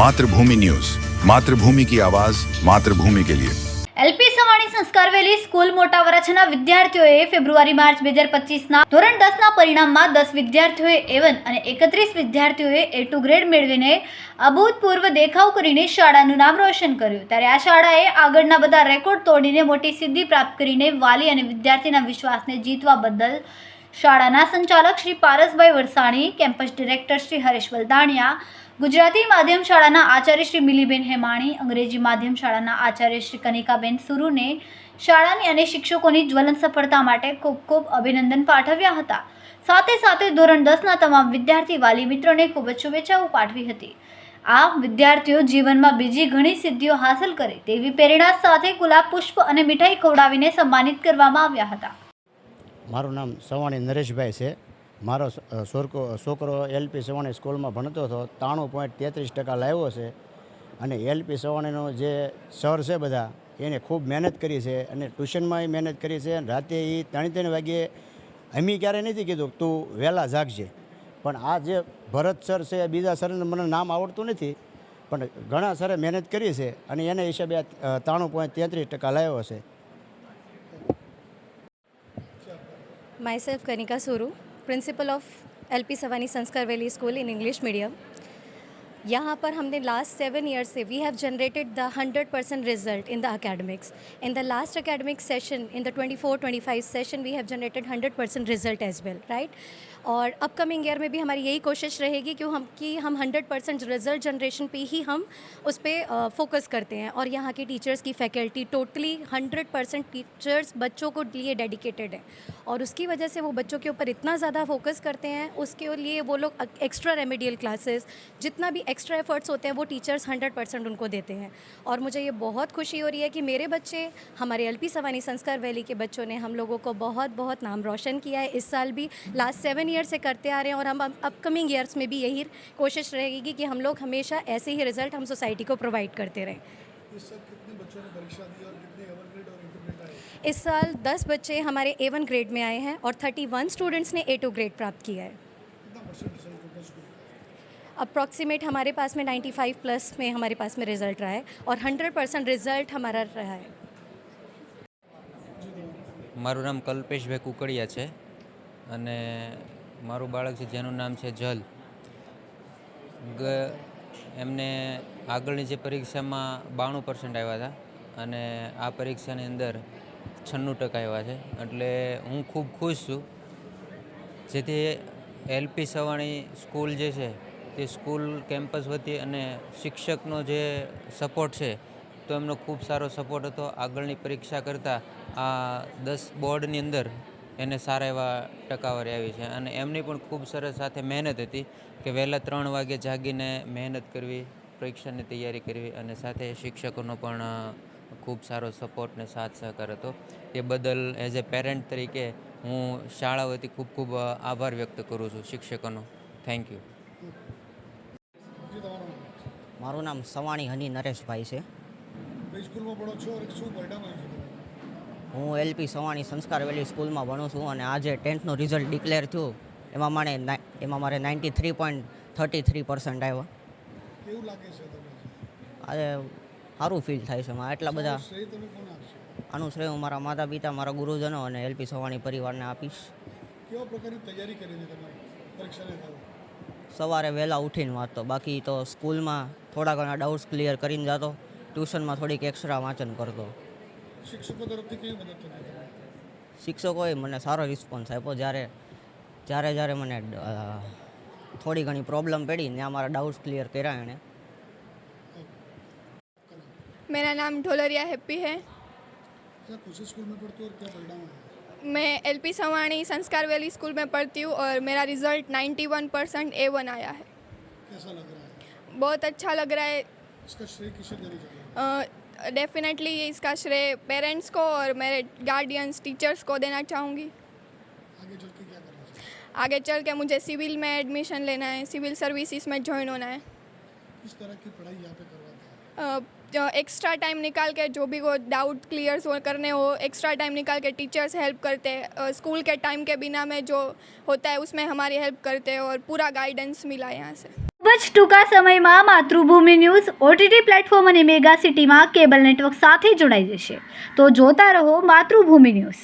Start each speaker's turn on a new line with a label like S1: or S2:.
S1: Mathrubhumi news Mathrubhumi કી આવાજ માતૃભૂમિ કે લિયે
S2: એલપી સવાણી સંસ્કારવેલી સ્કૂલ મોટા વરસના વિદ્યાર્થીઓએ ફેબ્રુઆરી માર્ચ બે હજાર પચીસના ધોરણ દસના પરિણામમાં દસ વિદ્યાર્થીઓએ એવન અને એકત્રીસ વિદ્યાર્થીઓએ એ ટુ ગ્રેડ મેળવીને અભૂતપૂર્વ દેખાવ કરીને શાળાનું નામ રોશન કર્યું ત્યારે આ શાળાએ આગળના બધા રેકોર્ડ તોડીને મોટી સિદ્ધિ પ્રાપ્ત કરીને વાલી અને વિદ્યાર્થીના વિશ્વાસને જીતવા બદલ શાળાના સંચાલક શ્રી પારસભાઈ વરસાણી કેમ્પસ ડિરેક્ટર શ્રી હરેશ વલદાણિયા ગુજરાતી માધ્યમ શાળાના આચાર્ય શ્રી મિલીબેન હેમાણી અંગ્રેજી માધ્યમ શાળાના આચાર્ય શ્રી કનિકાબેન સુરુને શાળાની અને શિક્ષકોની જ્વલંત સફળતા માટે ખૂબ ખૂબ અભિનંદન પાઠવ્યા હતા સાથે સાથે ધોરણ દસના તમામ વિદ્યાર્થી વાલી મિત્રોને ખૂબ જ શુભેચ્છાઓ પાઠવી હતી આ વિદ્યાર્થીઓ જીવનમાં બીજી ઘણી સિદ્ધિઓ હાંસલ કરે તેવી પ્રેરણા સાથે ગુલાબ પુષ્પ અને મીઠાઈ ખવડાવીને સન્માનિત કરવામાં આવ્યા હતા
S3: મારું નામ સવાણી નરેશભાઈ છે મારો છોકરો એલપી સવાણી સ્કૂલમાં ભણતો હતો ત્રાણું પોઈન્ટ તેત્રીસ ટકા લાવ્યો છે અને એલપી સવાણીનો જે સર છે બધા એને ખૂબ મહેનત કરી છે અને ટ્યુશનમાં એ મહેનત કરી છે અને રાતે એ ત્રણે ત્રણ વાગ્યે અમી ક્યારે નથી કીધું તું વહેલા જાગજે પણ આ જે ભરત સર છે બીજા સરને મને નામ આવડતું નથી પણ ઘણા સરે મહેનત કરી છે અને એના હિસાબે આ ત્રાણું પોઈન્ટ તેત્રીસ ટકા લાવ્યો છે
S4: myself Kanika Soru principal of LP Savani Sanskar Valley School in English medium. यहाँ पर हमने लास्ट सेवन ईयर से we have generated the hundred percent result in the academics in the last academic session in the twenty four twenty five session we have generated hundred percent result as well right और upcoming year में भी हमारी यही कोशिश रहेगी कि हम कि हम हंड्रेड परसेंट रिजल्ट जनरेशन पे ही हम उस पर फोकस करते हैं और यहाँ के टीचर्स की faculty totally hundred percent teachers बच्चों को लिए डेडिकेटेड है और उसकी वजह से वो बच्चों के ऊपर इतना ज़्यादा फोकस करते हैं उसके लिए वो लोग एक्स्ट्रा रेमेडियल क्लासेस जितना भी एक्स्ट्रा एफर्ट्स होते हैं वो टीचर्स हंड्रेड परसेंट उनको देते हैं और मुझे ये बहुत खुशी हो रही है कि मेरे बच्चे हमारे एल पी सवानी संस्कार वैली के बच्चों ने हम लोगों को बहुत बहुत नाम रोशन किया है इस साल भी लास्ट सेवन ईयर से करते आ रहे हैं और हम अपकमिंग ईयर्स में भी यही कोशिश रहेगी कि हम लोग हमेशा ऐसे ही रिजल्ट हम सोसाइटी को प्रोवाइड करते रहें इस साल दस बच्चे हमारे ए ग्रेड में आए हैं और वन स्टूडेंट्स ने ए टू ग्रेड प्राप्त किया है अप्रॉक्सीमेट हमारे पास में 95 प्लस में हमारे पास में रिज़ल्ट रहा है और 100 परसेंट रिज़ल्ट हमारा रहा है
S5: મારું નામ કલ્પેશભાઈ કુકડિયા છે અને મારું બાળક છે જેનું નામ છે જલ ગ એમને આગળની જે પરીક્ષામાં બાણું પર્સન્ટ આવ્યા હતા અને આ પરીક્ષાની અંદર છન્નું ટકા આવ્યા છે એટલે હું ખૂબ ખુશ છું જેથી એલપી સવાણી સ્કૂલ જે છે તે સ્કૂલ કેમ્પસ વતી અને શિક્ષકનો જે સપોર્ટ છે તો એમનો ખૂબ સારો સપોર્ટ હતો આગળની પરીક્ષા કરતાં આ દસ બોર્ડની અંદર એને સારા એવા ટકાવારી આવી છે અને એમની પણ ખૂબ સરસ સાથે મહેનત હતી કે વહેલા ત્રણ વાગે જાગીને મહેનત કરવી પરીક્ષાની તૈયારી કરવી અને સાથે શિક્ષકોનો પણ ખૂબ સારો સપોર્ટ ને સાથ સહકાર હતો એ બદલ એઝ એ પેરેન્ટ તરીકે હું શાળા વતી ખૂબ ખૂબ આભાર વ્યક્ત કરું છું શિક્ષકોનો થેન્ક યુ
S6: મારું નામ સવાણી હની નરેશભાઈ છે હું એલપી સવાણી સંસ્કાર વેલી સ્કૂલમાં ભણું છું અને આજે ટેન્થનું રિઝલ્ટ ડિક્લેર થયું એમાં મને એમાં મારે ninety three point thirty three percent આવ્યા આજે સારું ફીલ થાય છે મારા એટલા બધા આનું શ્રેય હું મારા માતા પિતા મારા ગુરુજનો અને એલપી સવાણી પરિવારને આપીશ
S7: કેવા પ્રકારની તૈયારી કરી છે તમારી પરીક્ષાને
S6: સવારે વહેલા ઉઠીને વાંચતો બાકી તો સ્કૂલમાં થોડા ઘણા ડાઉટ્સ ક્લિયર કરીને જતો ટ્યુશનમાં થોડીક એક્સ્ટ્રા વાંચન કરતો
S7: શિક્ષકો તરફથી કેવી મદદ થતી તમને
S6: શિક્ષકોએ મને સારો રિસ્પોન્સ આપ્યો જ્યારે જ્યારે જ્યારે મને અ, થોડી ઘણી પ્રોબ્લેમ પડી ત્યાં મારા ડાઉટ્સ ક્લિયર કર્યા એણે
S8: मेरा नाम ढोलरिया हैप्पी है
S7: क्या कौन से स्कूल में पढ़ते हो और क्या परिणाम आया
S8: मैं एलपी सवाणी संस्कार वैली स्कूल में पढ़ती हूँ और मेरा रिजल्ट 91 परसेंट ए वन आया है
S7: कैसा लग रहा है
S8: बहुत अच्छा लग रहा है
S7: इसका श्रेय किसे
S8: डेफिनेटली इसका श्रेय पेरेंट्स को और मेरे गार्डियंस टीचर्स को देना चाहूँगी
S7: आगे चल के क्या करना
S8: आगे चल के मुझे सिविल में एडमिशन लेना है सिविल सर्विसेज में ज्वाइन होना है
S7: किस तरह की पढ़ाई यहाँ पे करवाते हैं
S8: एक्स्ट्रा टाइम निकाल के जो भी वो डाउट क्लियर हो करने हो एक्स्ट्रा टाइम निकाल के टीचर्स हेल्प करते हैं स्कूल के टाइम के बिना में जो होता है उसमें हमारी हेल्प करते हैं और पूरा गाइडेंस मिला यहाँ से
S2: ખૂબ જ ટૂંકા સમયમાં માતૃભૂમિ ન્યૂઝ ઓટીટી પ્લેટફોર્મ અને મેગા સિટીમાં કેબલ નેટવર્ક સાથે જોડાઈ જશે તો જોતા રહો માતૃભૂમિ ન્યૂઝ